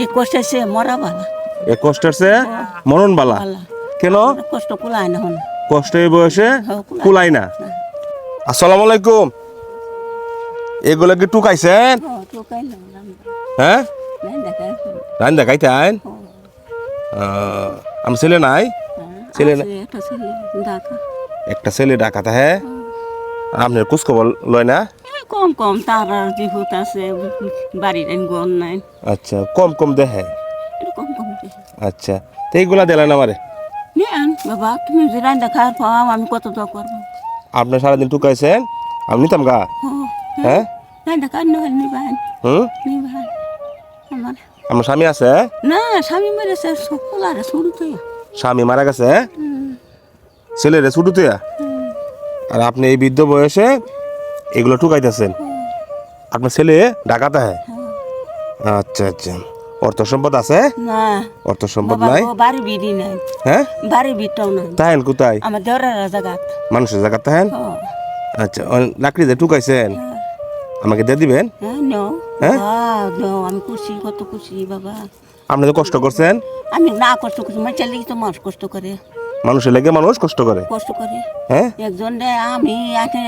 এই কষ্ট সে মরা বালা। এ কষ্টের সে মরণ বালা। কেন? কষ্ট না কষ্ট এই বয়সে হ্যাঁ, কুলাই না। আসসালামু আলাইকুম। এগুলো কি টুকাইছেন? হ্যাঁ রান দেখাইতেন? আমার ছেলে নাই? ছেলে একটা ছেলে ডাকাতে হ্যাঁ? আপনার কুচ খবর লয় না? কম কম তার আর জিহুত আছে বাড়ির আইন গন নাই। আচ্ছা কম কম দেখে কম কম আচ্ছা তো এইগুলা দিলেন আমারে? নেন বাবা তুমি যে রান দেখার পাও আমি কত দোয়া করব। আপনি সারাদিন টুকাইছেন? আমি নিতাম গা। হ্যাঁ। রান দেখার নহল নিবান। হুম? নিবান আমার। আমার স্বামী আছে? না স্বামী মেরেছে সকলারে শুরুতে স্বামী মারা গেছে? ছেলেরে ছুটুতে আর আপনি এই বৃদ্ধ বয়সে এগুলো ঠুকাইতেছেন। আপনার ছেলে ঢাকাতে হ্যাঁ? আচ্ছা আচ্ছা। অর্থ সম্পদ আছে? না। অর্থ সম্পদ নাই? বাড়ি বিড়ি নাই। হ্যাঁ? বাড়ি বিটাও তাহেন কোথায়? আমার দেওয়ার জায়গাত মানুষের জায়গা তাহেন আচ্ছা অন- লাকড়ি দিয়ে টুকাইছেন আমাকে দিয়ে দিবেন? হ্যাঁ হ্যাঁ? আমি খুশি কত খুশি বাবা। আপনি তো কষ্ট করছেন? আমি না কষ্ট করছি মানে চালিয়ে তো মানুষ কষ্ট করে। মানুষের লেগে মানুষ কষ্ট করে। কষ্ট করে। হ্যাঁ? একজন আমি আনে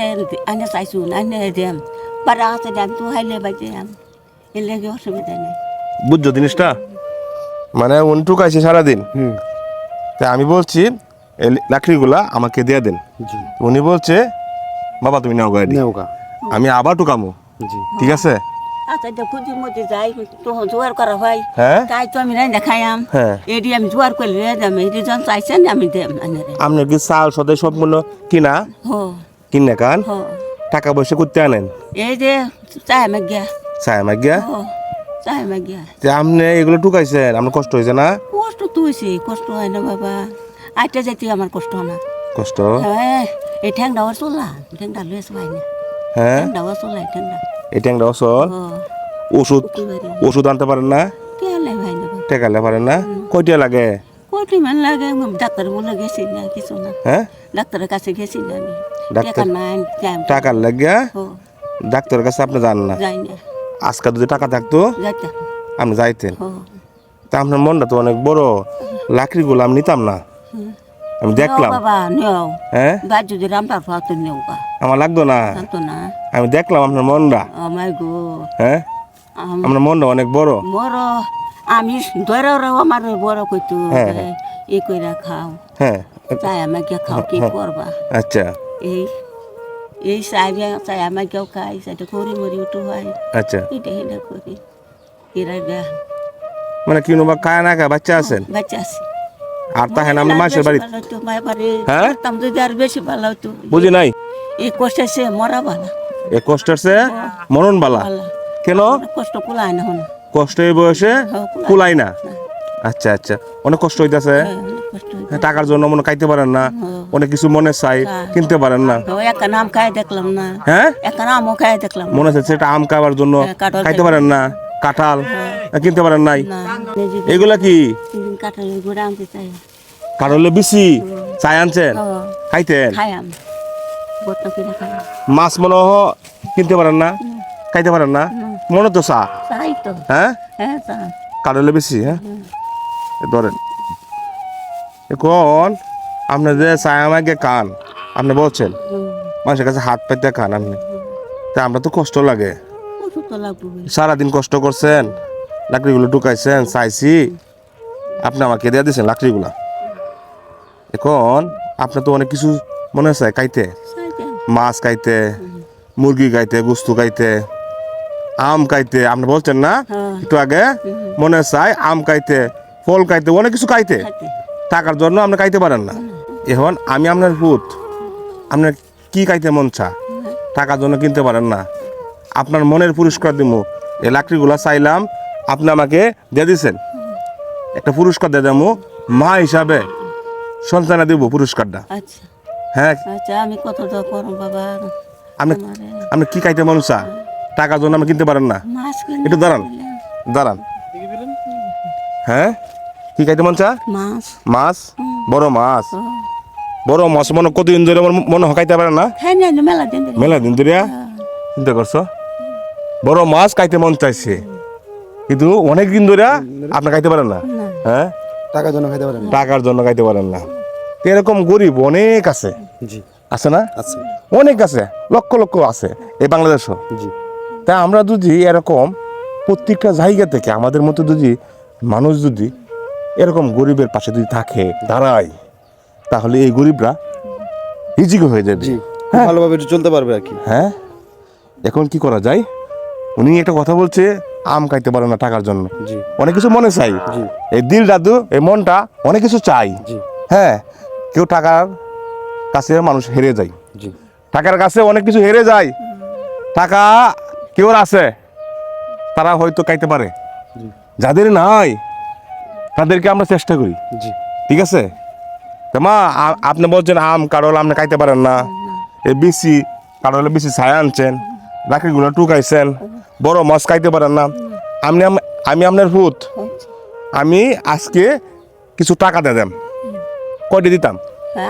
আনে চাইছো আনে দেম পারা আছে দেম তো হাইলে বাইতে আম। এর লেগে অসুবিধা নেই। বুঝছ জিনিসটা? মানে উনি টুকাইছে সারাদিন। তা আমি বলছি এই লাকড়িগুলা আমাকে দিয়ে দেন। উনি বলছে বাবা তুমি নাও গাড়ি আমি আবার টুকামো। ঠিক আছে? আচ্ছা দেখো যে মধ্যে যাই তো জোয়ার করা হয়। হ্যাঁ? তাই তো আমি রাই দেখাইম হ্যাঁ। এটি আমি জোয়ার করলে দেম এটি যখন চাইছেন আমি আনে আপনার কি চাল সদাই সম্পূর্ণ কিনা? হো। কিনে কান? টাকা পয়সা করতে আনেন? এই যে চাই আমার গিয়া। চায় আমার গিয়া? হো চাই আমার গিয়া। যে আপনি এগুলো টুকাইছেন আপনার কষ্ট হয়েছে না? কষ্ট তুইছি কষ্ট হয় না বাবা। আইটা যেতে আমার কষ্ট না। কষ্ট? হ্যাঁ এই ঠ্যাংটা ওর চলা ঠ্যাংটা লুয়ে সবাই না। হ্যাঁ? ঠ্যাংটা ওর চলা এটা একটা অসল। ওষুধ ওষুধ আনতে পারেন না? টেকালে পারেন না? কয়টা লাগে? মান ডাক্তার বলে গেছি না কিছু না। হ্যাঁ? ডাক্তারের কাছে গেছি না আমি। ডাক্তার- টাকা নাই যাই টাকার লাগিয়া? ডাক্তারের কাছে আপনি যান না? আজকে যদি টাকা থাকতো আপনি যাইতেন। তা আপনার মনটা তো অনেক বড়। লাকড়িগুলো আমি নিতাম না। আমি দেখলাম। বাবা নেও। হ্যাঁ? বাদ যদি রামটার পাও তো নেও আমার লাগতো না? জানতো না। আমি দেখলাম আপনার মনটা। আমার গো। হ্যাঁ? আপনার মনটা অনেক বড়। বড়। আমি ধরে আমার বড় কইতো হ্যাঁ, ই কইরা খাও। হ্যাঁ। চাই আমাকে খাও কি করবা? আচ্ছা। এই এই চাইবে চাই আমাকেও খাই সেটা করি মরি উঠু হয়। আচ্ছা। এটা এটা করি। এরা মানে কি বা কায় না বাচ্চা আছেন? বাচ্চা আছে। আর তাহেন আপনি মাসের বাড়ি হ্যাঁ? আর বেশি ভালো হতো বুঝি নাই? এই কষ্ট সে মরা ভালো এ কষ্টের সে মরণ বালা। কেন? কষ্ট কুলায় না হন। কষ্ট এই বয়সে হ্যাঁ, কুলাই না। আচ্ছা আচ্ছা। অনেক কষ্ট হইতাছে। হ্যাঁ, কষ্ট হইতো। টাকার জন্য মনে খাইতে পারেন না। অনেক কিছু মনে চাই কিনতে পারেন না। একটা নাম খাই দেখলাম না। হ্যাঁ? একটা খাই দেখলাম মনে হচ্ছে সেটা আম খাবার জন্য হ্যাঁ, খাইতে পারেন না। কাঁঠাল কিনতে পারেন নাই। এগুলা কি? কাটালে ঘুরে আনতে চাই। কাঁঠালে বেশি চাই আনছেন? খাইতেন? মাছ মনে হ- কিনতে পারেন না? খাইতে পারেন না? মনে তো চা? হ্যাঁ? হ্যাঁ চাই বেশি হ্যাঁ? ধরেন। এখন আপনি যে চায় আমাকে কান আপনি বলছেন মানুষের কাছে হাত পাইতে খান আপনি। তা আমরা তো কষ্ট লাগে। সারাদিন কষ্ট করছেন লাকড়িগুলো ঢুকাইছেন চাইছি। আপনি আমাকে দিয়ে দিয়েছেন লাকড়িগুলা। এখন আপনার তো অনেক কিছু মনে আছে দে। মাছ খাইতে মুরগি কাইতে গুস্তু কাইতে আম কাইতে আপনি বলছেন না? হ্যাঁ। একটু আগে মনে চাই আম কাইতে ফল কাইতে অনেক কিছু কাইতে টাকার জন্য আপনি খাইতে পারেন না। এখন আমি আপনার পুত আপনার কি কাইতে মন চা? টাকার জন্য কিনতে পারেন না। আপনার মনের পুরস্কার দিব এই লাকড়িগুলো চাইলাম আপনি আমাকে দিয়ে দিছেন একটা পুরস্কার দিয়ে দেবো মা হিসাবে সন্তানা দিব পুরস্কারটা। আচ্ছা। হ্যাঁ? আচ্ছা আমি কত বাবা? আপনি আপনি কি খাইতে মন চা? টাকার জন্য আপনি কিনতে পারেন না? মাছ একটু দাঁড়ান। দাঁড়ান। হ্যাঁ? কি খাইতে মন চা? মাছ। মাছ? বড় মাছ? বড় মাছ মনে কতদিন ধরে মনে হকাইতে পারে না? হ্যাঁ মেলা দিন ধরে। মেলা দিন ধরে? চিন্তা করছ? বড় মাছ খাইতে মন চাইছে। কিন্তু অনেক দিন ধরে আপনি খাইতে পারেন না। হ্যাঁ? টাকার জন্য খাইতে পারেন টাকার জন্য খাইতে পারেন না। এরকম গরিব অনেক আছে। জি। আছে না? আছে। অনেক আছে। লক্ষ লক্ষ আছে এই বাংলাদেশও। জি। তা আমরা যদি এরকম প্রত্যেকটা জায়গা থেকে আমাদের মতো যদি মানুষ যদি এরকম গরিবের পাশে যদি থাকে দাঁড়ায় তাহলে এই গরিবরা হিজিকে হয়ে যাবে। জি। খুব ভালোভাবে চলতে পারবে আর কি। হ্যাঁ? এখন কি করা যায়? উনি একটা কথা বলছে আম খাইতে পারে না টাকার জন্য। অনেক কিছু মনে চাই। এই দিল দাদু এই মনটা অনেক কিছু চাই। হ্যাঁ কেউ টাকার কাছে মানুষ হেরে যায়। টাকার কাছে অনেক কিছু হেরে যায়। টাকা কেউ আছে তারা হয়তো খাইতে পারে। যাদের নাই তাদেরকে আমরা চেষ্টা করি। ঠিক আছে? মা আপনি বলছেন আম কারল আপনি খাইতে পারেন না। এই বিসি কারলে বেশি ছায়া আনছেন লাকড়িগুলো টুকাইছেন। বড় মাছ খাইতে পারেন না। আপনি আমি আপনার ভূত। আমি আজকে কিছু টাকা দিয়ে দেন কয়টি দিতাম?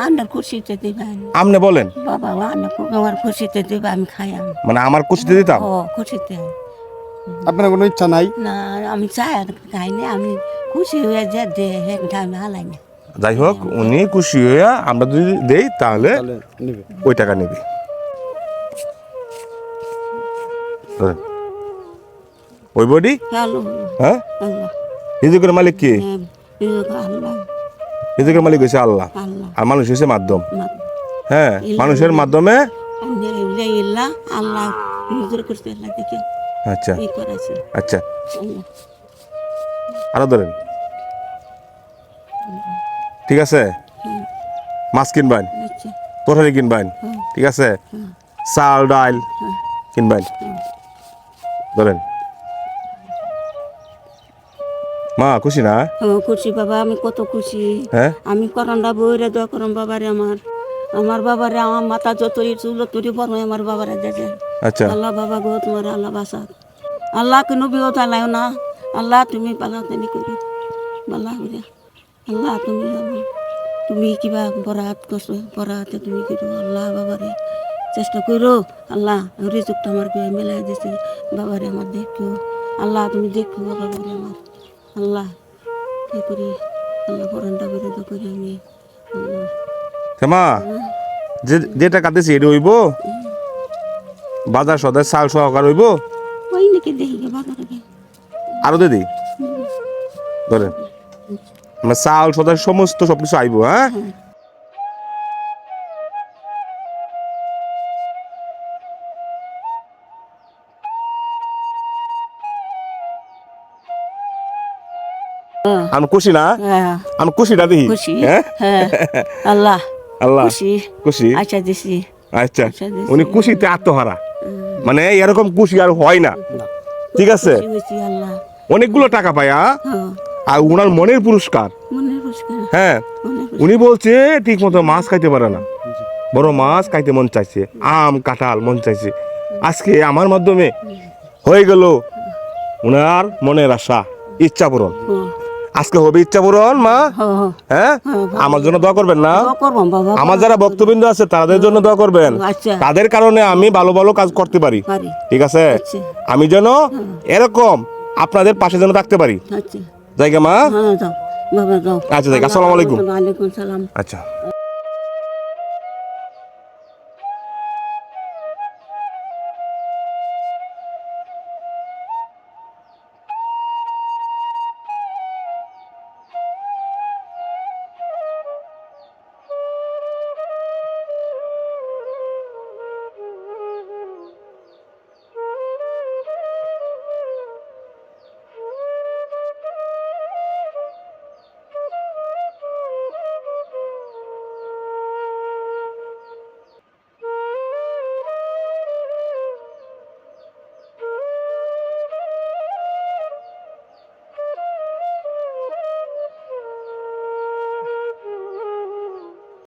আপনার খুশিতে দিবেন আপনি বলেন। বাবা আমার খুশিতে দিবে আমি খাই মানে আমার কুচিতে দিতাম? ও খুশিতে। আপনার কোনো ইচ্ছা নাই? না আমি চাই আর খাইনি আমি খুশি হয়ে যে দে আমি হালাই না। যাই হোক উনি খুশি হয়ে আমরা যদি দেই তাহলে ওই টাকা নেবে। ধরেন। ওই বডি হ্যাঁ? রিজিকের মালিক কে? হ্যাঁ, রিজিকের মালিক হয়েছে আল্লাহ। আর মানুষ হয়েছে মাধ্যম। হ্যাঁ মানুষের মাধ্যমে? আচ্ছা। আচ্ছা। আরও ধরেন। ঠিক আছে? মাছ কিনবেন? আচ্ছা। তরকারি কিনবেন? ঠিক আছে? চাল ডাল কিনবেন? ধরেন। মা খুশি না? ও খুশি বাবা আমি কত খুশি। হ্যাঁ? আমি করন্দা বইরে দোয়া করম বাবারে আমার। আমার বাবারে আমার মাথা যতরি চুল তরি বড় আমার বাবারে দেখে। আচ্ছা। আল্লাহ বাবা গো তোমার আল্লাহ বাসা। আল্লাহ কোনো বিপদ আল্লাহ না। আল্লাহ তুমি পালা তেনি করি বালা আল্লাহ তুমি তুমি কিবা বরাত করছ বরাতে তুমি করো আল্লাহ বাবারে চেষ্টা করো আল্লাহ রিজুকটা আমার মেলাই দিছে। বাবারে আমার দেখো। আল্লাহ তুমি দেখো বাবারে আমার। আল্লাহ কি করি? আল্লাহ পরানটা করে আমি মা যে যে টাকা দিছি এটা হইব? বাজার সদায় চাল সহকার হইব? ওই নাকি দেখি গে বাজারে আরও দিদি ধরেন। চাল সদায় সমস্ত সবকিছু আইব হ্যাঁ? আমি খুশি না? হ্যাঁ। আমি খুশিটা দিই খুশি। হ্যাঁ? হ্যাঁ। আল্লাহ। আল্লাহ। খুশি। খুশি? আচ্ছা দিছি। আচ্ছা। আচ্ছা, উনি খুশিতে আত্মহারা। মানে এরকম খুশি আর হয় না। ঠিক আছে? অনেকগুলো টাকা পায় আর উনার মনের পুরস্কার। হ্যাঁ। উনি বলছে ঠিক মতো মাছ খাইতে পারে না। বড় মাছ খাইতে মন চাইছে। আম কাঁঠাল মন চাইছে। আজকে আমার মাধ্যমে হয়ে গেল উনার মনের আশা ইচ্ছা পূরণ আজকে হবে ইচ্ছা পূরণ মা। হ্যাঁ আমার জন্য দোয়া করবেন না? আমার যারা ভক্তবৃন্দ আছে তাদের জন্য দোয়া করবেন। আচ্ছা। তাদের কারণে আমি ভালো ভালো কাজ করতে পারি। ঠিক আছে? আচ্ছা। আমি যেন এরকম আপনাদের পাশে যেন থাকতে পারি। আচ্ছা। জায়গা মা। হ্যাঁ বাবা যাও। আচ্ছা, জায়গা আসসালামু আলাইকুম। আচ্ছা।